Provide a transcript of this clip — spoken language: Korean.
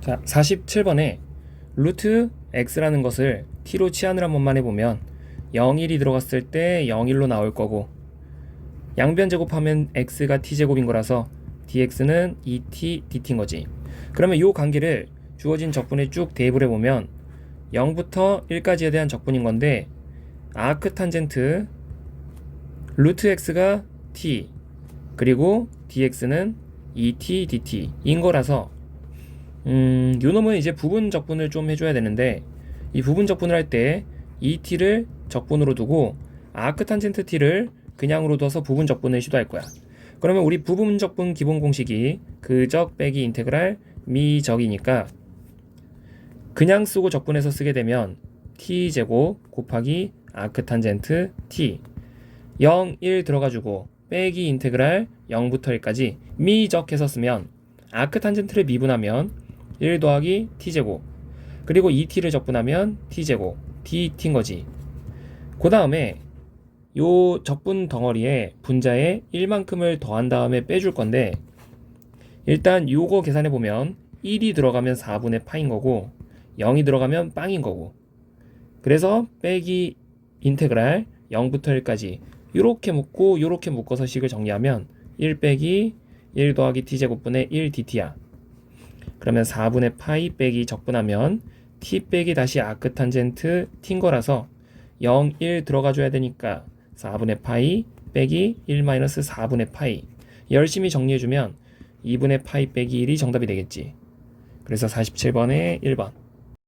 자, 47번에 루트 x라는 것을 t로 치환을 한 번만 해보면 0, 1이 들어갔을 때 0, 1로 나올 거고 양변 제곱하면 x가 t제곱인 거라서 dx는 2t dt인 거지. 그러면 이 관계를 주어진 적분에 쭉 대입을 해보면 0부터 1까지에 대한 적분인 건데 아크 탄젠트 루트 x가 t 그리고 dx는 2t dt인 거라서 음, 요 놈은 이제 부분 적분을 좀 해줘야 되는데 이 부분 적분을 할 때 이 t를 적분으로 두고 아크 탄젠트 t를 그냥으로 둬서 부분 적분을 시도할 거야. 그러면 우리 부분 적분 기본 공식이 그적 빼기 인테그랄 미적이니까 그냥 쓰고 적분해서 쓰게 되면 t 제곱 곱하기 아크 탄젠트 t 0, 1 들어가지고 빼기 인테그랄 0부터 1까지 미적해서 쓰면 아크 탄젠트를 미분하면 1 더하기 t제곱. 그리고 2t를 적분하면 t제곱. dt인 거지. 그 다음에 요 적분 덩어리에 분자에 1만큼을 더한 다음에 빼줄 건데 일단 요거 계산해 보면 1이 들어가면 4분의 파인 거고 0이 들어가면 빵인 거고. 그래서 빼기 인테그랄 0부터 1까지 요렇게 묶고 요렇게 묶어서 식을 정리하면 1 빼기 1 더하기 t제곱분의 1 dt야 그러면 4분의 파이 빼기 적분하면 t 빼기 다시 아크 탄젠트 t인 거라서 0, 1 들어가줘야 되니까 4분의 파이 빼기 1 마이너스 4분의 파이. 열심히 정리해주면 2분의 파이 빼기 1이 정답이 되겠지. 그래서 47번에 1번